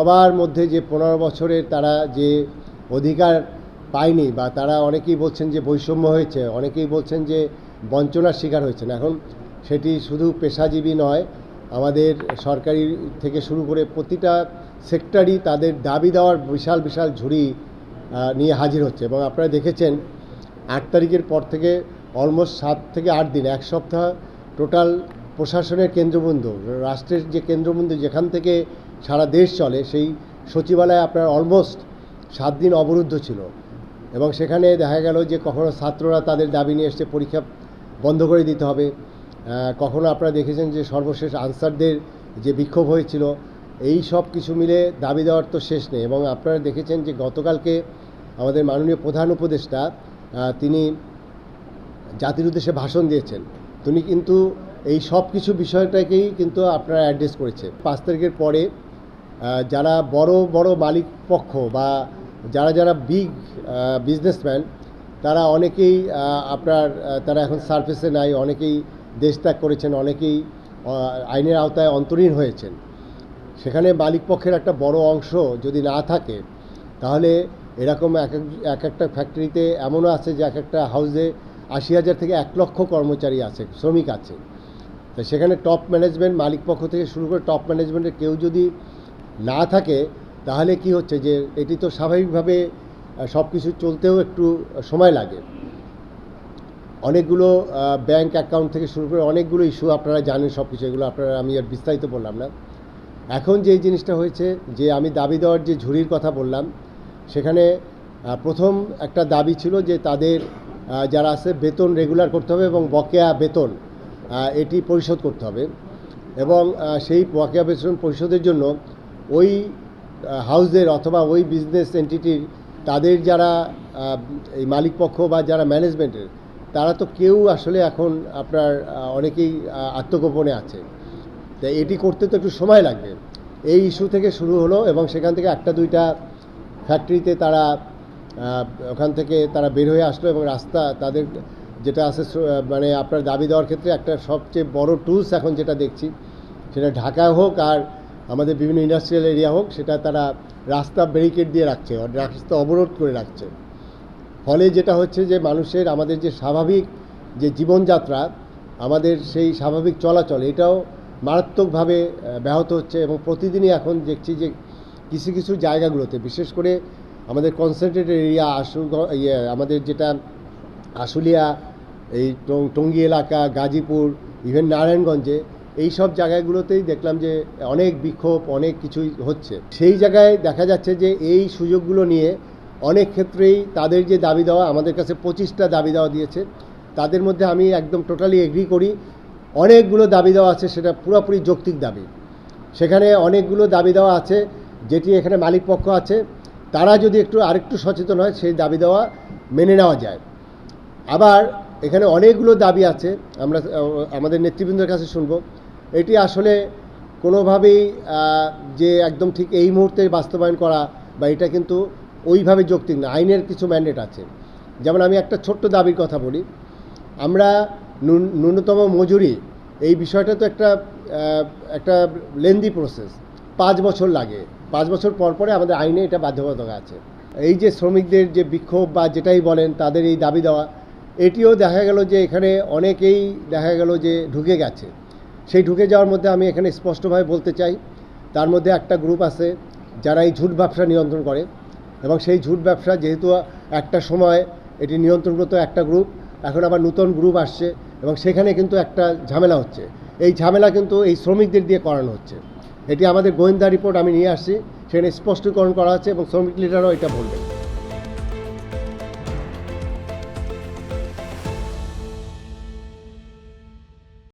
সবার মধ্যে যে পনেরো বছরের তারা যে অধিকার পায়নি বা তারা অনেকেই বলছেন যে বৈষম্য হয়েছে, অনেকেই বলছেন যে বঞ্চনার শিকার হয়েছেন এখন সেটি শুধু পেশাজীবী নয়, আমাদের সরকারি থেকে শুরু করে প্রতিটা সেক্টরই তাদের দাবি দেওয়ার বিশাল বিশাল ঝুড়ি নিয়ে হাজির হচ্ছে। এবং আপনারা দেখেছেন, আট তারিখের পর থেকে অলমোস্ট সাত থেকে আট দিন, এক সপ্তাহ টোটাল প্রশাসনের কেন্দ্রবিন্দু, রাষ্ট্রের যে কেন্দ্রবিন্দু, যেখান থেকে সারা দেশ চলে, সেই সচিবালয় আপনার অলমোস্ট সাত দিন অবরুদ্ধ ছিল। এবং সেখানে দেখা গেল যে কখনো ছাত্ররা তাদের দাবি নিয়ে এসছে পরীক্ষা বন্ধ করে দিতে হবে। কখনো আপনারা দেখেছেন যে সর্বশেষ আনসারদের যে বিক্ষোভ হয়েছিল, এই সব কিছু মিলে দাবি দেওয়ার তো শেষ নেই। এবং আপনারা দেখেছেন যে গতকালকে আমাদের মাননীয় প্রধান উপদেষ্টা তিনি জাতির উদ্দেশ্যে ভাষণ দিয়েছেন। তিনি কিন্তু এই সব কিছু বিষয়টাকেই কিন্তু আপনারা অ্যাড্রেস করেছে পাঁচ তারিখের পরে যারা বড় বড় মালিক পক্ষ বা যারা যারা বিগ বিজনেসম্যান তারা অনেকেই আপনার তারা এখন সার্ফেসে নাই, অনেকেই দেশ ত্যাগ করেছেন, অনেকেই আইনের আওতায় অন্তরীণ হয়েছেন। সেখানে মালিক পক্ষের একটা বড় অংশ যদি না থাকে, তাহলে এরকম এক এক- এক একটা ফ্যাক্টরিতে এমনও আছে যে এক একটা হাউসে আশি হাজার থেকে এক লক্ষ কর্মচারী আছে, শ্রমিক আছে। তো সেখানে টপ ম্যানেজমেন্ট মালিক পক্ষ থেকে শুরু করে টপ ম্যানেজমেন্টের কেউ যদি না থাকে, তাহলে কি হচ্ছে যে এটি তো স্বাভাবিকভাবে সব কিছু চলতেও একটু সময় লাগে। অনেকগুলো ব্যাংক অ্যাকাউন্ট থেকে শুরু করে অনেকগুলো ইস্যু আপনারা জানেন সব কিছু এগুলো আপনারা, আমি আর বিস্তারিত বললাম না। এখন যে জিনিসটা হয়েছে, যে আমি দাবি দেওয়ার যে ঝুড়ির কথা বললাম, সেখানে প্রথম একটা দাবি ছিল যে তাদের যারা আছে বেতন রেগুলার করতে হবে এবং বকেয়া বেতন এটি পরিশোধ করতে হবে। এবং সেই বকেয়া বেতন পরিশোধের জন্য ওই হাউসের অথবা ওই বিজনেস এন্টিটির তাদের যারা এই মালিক পক্ষ বা যারা ম্যানেজমেন্টের তারা তো কেউ আসলে এখন আপনার অনেকেই আত্মগোপনে আছে। তাই এটি করতে তো একটু সময় লাগবে। এই ইস্যু থেকে শুরু হলো এবং সেখান থেকে একটা দুইটা ফ্যাক্টরিতে তারা ওখান থেকে তারা বের হয়ে আসলো এবং রাস্তা তাদের যেটা আছে মানে আপনার দাবি দেওয়ার ক্ষেত্রে একটা সবচেয়ে বড় টুলস এখন যেটা দেখছি, সেটা ঢাকায় হোক আর আমাদের বিভিন্ন ইন্ডাস্ট্রিয়াল এরিয়া হোক, সেটা তারা রাস্তা ব্যারিকেড দিয়ে রাখছে রাস্তা অবরোধ করে রাখছে। ফলে যেটা হচ্ছে যে মানুষের আমাদের যে স্বাভাবিক যে জীবনযাত্রা, আমাদের সেই স্বাভাবিক চলাচল, এটাও মারাত্মকভাবে ব্যাহত হচ্ছে এবং প্রতিদিনই এখন দেখছি যে কিছু কিছু জায়গাগুলোতে, বিশেষ করে আমাদের কনসেন্ট্রেটেড এরিয়া আশু ইয়ে আমাদের যেটা আশুলিয়া, এই টঙ্গী এলাকা, গাজীপুর ইভেন নারায়ণগঞ্জে এই সব জায়গাগুলোতেই দেখলাম যে অনেক বিক্ষোভ, অনেক কিছুই হচ্ছে। সেই জায়গায় দেখা যাচ্ছে যে এই সুযোগগুলো নিয়ে অনেক ক্ষেত্রেই তাদের যে দাবি দেওয়া, আমাদের কাছে পঁচিশটা দাবি দেওয়া দিয়েছে। তাদের মধ্যে আমি একদম টোটালি এগ্রি করি, অনেকগুলো দাবি দেওয়া আছে, সেটা পুরোপুরি যৌক্তিক দাবি। সেখানে অনেকগুলো দাবি দেওয়া আছে, যেটি এখানে মালিক পক্ষ আছে। তারা যদি একটু আরেকটু সচেতন হয়, সেই দাবি দেওয়া মেনে নেওয়া যায়। আবার এখানে অনেকগুলো দাবি আছে, আমরা, আমাদের নেতৃবৃন্দের কাছে শুনব। এটি আসলে কোনোভাবেই যে একদম ঠিক এই মুহূর্তে বাস্তবায়ন করা বা এটা কিন্তু ওইভাবে যৌক্তিক না, আইনের কিছু ম্যান্ডেট আছে। যেমন আমি একটা ছোট্ট দাবির কথা বলি। আমরা ন্যূন- ন্যূনতম মজুরি, এই বিষয়টা তো একটা একটা লেন্দি প্রসেস পাঁচ বছর লাগে। পাঁচ বছর পর পরে আমাদের আইনে এটা বাধ্যবাধকতা আছে। এই যে শ্রমিকদের যে বিক্ষোভ বা যেটাই বলেন, তাদের এই দাবি দেওয়া, এটিও দেখা গেল যে এখানে অনেকেই দেখা গেল যে ঢুকে গেছে। সেই ঢুকে যাওয়ার মধ্যে আমি এখানে স্পষ্টভাবে বলতে চাই, তার মধ্যে একটা গ্রুপ আছে যারা এই ঝুট ব্যবসা নিয়ন্ত্রণ করে এবং সেই ঝুট ব্যবসা যেহেতু একটা সময় এটি নিয়ন্ত্রণগত একটা গ্রুপ এখন আবার নতুন গ্রুপ আসছে এবং সেখানে কিন্তু একটা ঝামেলা হচ্ছে। এই ঝামেলা কিন্তু এই শ্রমিকদের দিয়ে করানো হচ্ছে। এটি আমাদের গোয়েন্দা রিপোর্ট আমি নিয়ে আসছি, সেখানে স্পষ্টীকরণ করা আছে এবং শ্রমিক লিডারও এটা বলবেন।